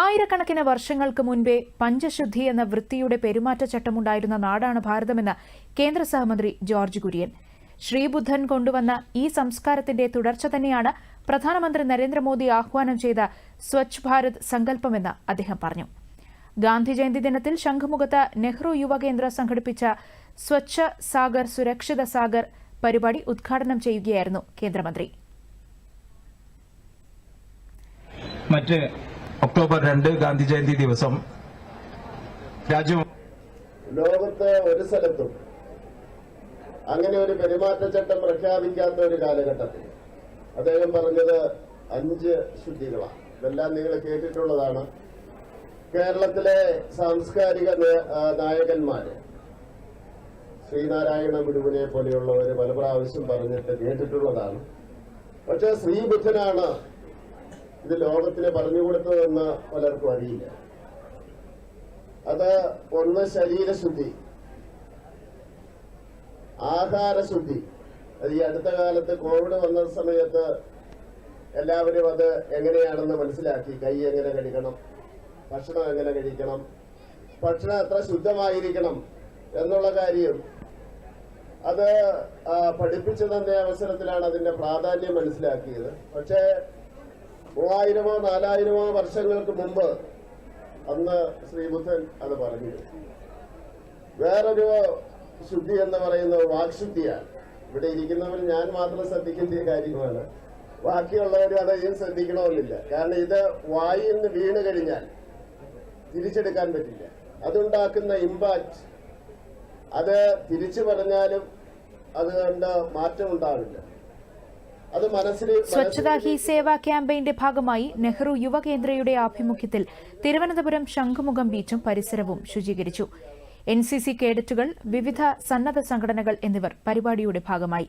ആയിരക്കണക്കിന് വർഷങ്ങൾക്ക് മുൻപേ പഞ്ചശുദ്ധി എന്ന വൃത്തിയുടെ പെരുമാറ്റച്ചട്ടമുണ്ടായിരുന്ന നാടാണ് ഭാരതമെന്ന് കേന്ദ്ര സഹമന്ത്രി ജോർജ് കുര്യൻ. ശ്രീബുദ്ധൻ കൊണ്ടുവന്ന ഈ സംസ്കാരത്തിന്റെ തുടർച്ച തന്നെയാണ് പ്രധാനമന്ത്രി നരേന്ദ്രമോദി ആഹ്വാനം ചെയ്ത സ്വച്ഛ് ഭാരത് സങ്കല്പമെന്ന് അദ്ദേഹം പറഞ്ഞു. ഗാന്ധി ജയന്തി ദിനത്തിൽ ശംഖുമുഖത്ത് നെഹ്റു യുവകേന്ദ്ര സംഘടിപ്പിച്ച സ്വച്ഛ സാഗർ സുരക്ഷിത സാഗർ പരിപാടി ഉദ്ഘാടനം ചെയ്യുകയായിരുന്നു കേന്ദ്രമന്ത്രി. മറ്റ് ഒക്ടോബർ രണ്ട് ഗാന്ധി ജയന്തി ദിവസം. രാജ്യം ലോകത്ത് ഒരു സ്ഥലത്തും അങ്ങനെ ഒരു പെരുമാറ്റച്ചട്ടം പ്രഖ്യാപിക്കാത്ത ഒരു കാലഘട്ടത്തിൽ അദ്ദേഹം പറഞ്ഞത് അഞ്ച് ശുദ്ധികളാണ്. ഇതെല്ലാം നിങ്ങൾ കേട്ടിട്ടുള്ളതാണ്. കേരളത്തിലെ സാംസ്കാരിക നായകന്മാര് ശ്രീനാരായണ ഗുരുവിനെ പോലെയുള്ളവര് പല പ്രാവശ്യം പറഞ്ഞിട്ട് കേട്ടിട്ടുള്ളതാണ്. പക്ഷെ ശ്രീബുദ്ധനാണ് ഇത് ലോകത്തിന് പറഞ്ഞുകൊടുത്തതെന്ന് പലർക്കും അറിയില്ല. അത് ഒന്ന് ശരീരശുദ്ധി ആഹാരശുദ്ധി. അത് ഈ അടുത്ത കാലത്ത് കോവിഡ് വന്ന സമയത്ത് എല്ലാവരും അത് എങ്ങനെയാണെന്ന് മനസ്സിലാക്കി. കൈ എങ്ങനെ കഴിക്കണം ഭക്ഷണം എങ്ങനെ കഴിക്കണം ഭക്ഷണം എത്ര ശുദ്ധമായിരിക്കണം എന്നുള്ള കാര്യം. അത് പഠിപ്പിച്ചു തന്ന അവസരത്തിലാണ് അതിന്റെ പ്രാധാന്യം മനസ്സിലാക്കിയത്. പക്ഷേ മൂവായിരമോ നാലായിരമോ വർഷങ്ങൾക്ക് മുമ്പ് അന്ന് ശ്രീബുദ്ധൻ അത് പറഞ്ഞു. വേറൊരു ശുദ്ധി എന്ന് പറയുന്നത് വാക്ശുദ്ധിയാണ്. ഇവിടെ ഇരിക്കുന്നവർ ഞാൻ മാത്രം ശ്രദ്ധിക്കേണ്ട കാര്യമാണ്. ബാക്കിയുള്ളവരും അതെയും ശ്രദ്ധിക്കണമെന്നില്ല. കാരണം ഇത് വായിൽ നിന്ന് വീണ് കഴിഞ്ഞാൽ തിരിച്ചെടുക്കാൻ പറ്റില്ല. അതുണ്ടാക്കുന്ന ഇമ്പാക്ട് അത് തിരിച്ചു പറഞ്ഞാലും അതുകൊണ്ട് മാറ്റം ഉണ്ടാവില്ല. സ്വച്ഛതാ ഹി സേവ ക്യാമ്പയിന്റെ ഭാഗമായി നെഹ്റു യുവകേന്ദ്രയുടെ ആഭിമുഖ്യത്തിൽ തിരുവനന്തപുരം ശംഖുമുഖം ബീച്ചും പരിസരവും ശുചീകരിച്ചു. എൻ സി സി കേഡറ്റുകൾ വിവിധ സന്നദ്ധ സംഘടനകൾ എന്നിവർ പരിപാടിയുടെ ഭാഗമായി.